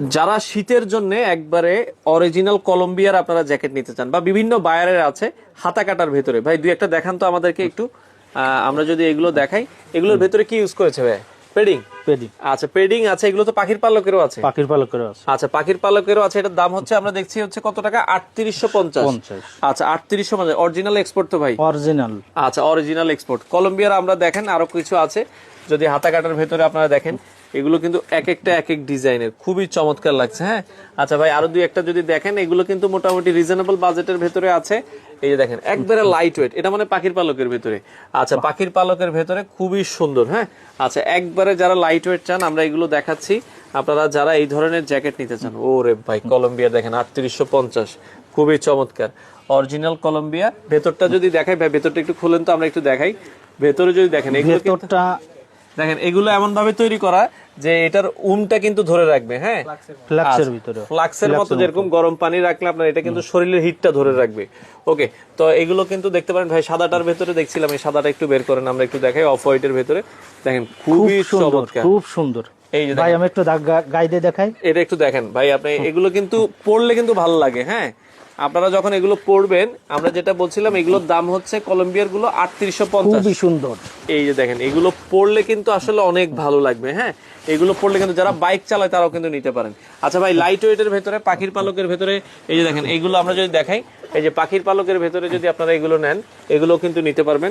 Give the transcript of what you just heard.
যারা শীতের জন্য একবারে অরিজিনাল কলম্বিয়ার আপনারা জ্যাকেট নিতে চান বা বিভিন্ন বায়ারের আছে হাতা কাটার ভেতরে। ভাই দুই একটা দেখান তো আমাদেরকে একটু। আমরা যদি এগুলো দেখাই এগুলোর ভেতরে কি ইউজ করেছে ভাই? পেডিং পেডি আচ্ছা পেডিং আছে এগুলো তো পাখির পালকেরও আছে। পাখির পালকের আছে। আচ্ছা পাখির পালকেরও আছে এটার দাম হচ্ছে আমরা দেখছি হচ্ছে কত টাকা? আটত্রিশশো পঞ্চাশ। পঞ্চাশ। আচ্ছা আটত্রিশশো পঞ্চাশ অরিজিনাল এক্সপোর্ট তো ভাই? অরিজিনাল আচ্ছা অরিজিনাল এক্সপোর্ট কলম্বিয়ার আমরা দেখেন আরও কিছু আছে। যদি হাতা কাটার ভেতরে আপনারা দেখেন এগুলো কিন্তু এক একটা এক এক ডিজাইনের। খুবই চমৎকার লাগছে হ্যাঁ? আচ্ছা ভাই আরও দুই একটা যদি দেখেন এগুলো কিন্তু মোটামুটি রিজনেবল বাজেটের ভেতরে আছে। এই যে দেখেন একবারে লাইট ওয়েট এটা মানে পাখির পালকের ভেতরে। আচ্ছা পাখির পালকের ভেতরে খুবই সুন্দর হ্যাঁ? আচ্ছা একবারে যারা লাইট ওয়েট চান আমরা এগুলো দেখাচ্ছি। আপনারা যারা এই ধরনের জ্যাকেট নিতে চান ও রে ভাই কলম্বিয়া দেখেন আটত্রিশশো পঞ্চাশ খুবই চমৎকার। অরিজিনাল কলম্বিয়া ভেতরটা যদি দেখাই ভাই ভেতরটা একটু খুলেন তো আমরা একটু দেখাই। ভেতরে যদি দেখেন এগুলো ভেতরটা দেখেন এগুলো এমন ভাবে তৈরি করা যে এটার উমটা কিন্তু ধরে রাখবে হ্যাঁ? ফ্ল্যাক্সের ভিতরে। ফ্লাক্সের মতো যেরকম গরম পানি রাখলে আপনার এটা কিন্তু শরীরের হিটটা ধরে রাখবে। ওকে তো এগুলো কিন্তু দেখতে পারেন ভাই সাদাটার ভেতরে দেখছিলাম এই সাদাটা একটু বের করেন আমরা একটু দেখাই অফ হোয়াইটের ভেতরে। দেখেন খুবই সুন্দর চমৎকার। খুব সুন্দর। এই যে ভাই আমি একটু দাগ গা- দিয়ে দেখাই। এটা একটু দেখেন। ভাই আপনি এগুলো কিন্তু পড়লে কিন্তু ভালো লাগে হ্যাঁ? আপনারা যখন এগুলো পড়বেন আমরা যেটা বলছিলাম এগুলোর দাম হচ্ছে কলম্বিয়ারগুলো আটত্রিশশো পঞ্চাশ। খুবই সুন্দর। এই যে দেখেন এগুলো পড়লে কিন্তু আসলে অনেক ভালো লাগবে হ্যাঁ? এগুলো পড়লে কিন্তু যারা বাইক চালায় তারাও কিন্তু নিতে পারেন। আচ্ছা ভাই লাইট ওয়েটের ভেতরে পাখির পালকের ভেতরে এই যে দেখেন এগুলো আমরা যদি দেখাই এই যে পাখির পালকের ভেতরে যদি আপনারা এগুলো নেন এগুলো কিন্তু নিতে পারবেন।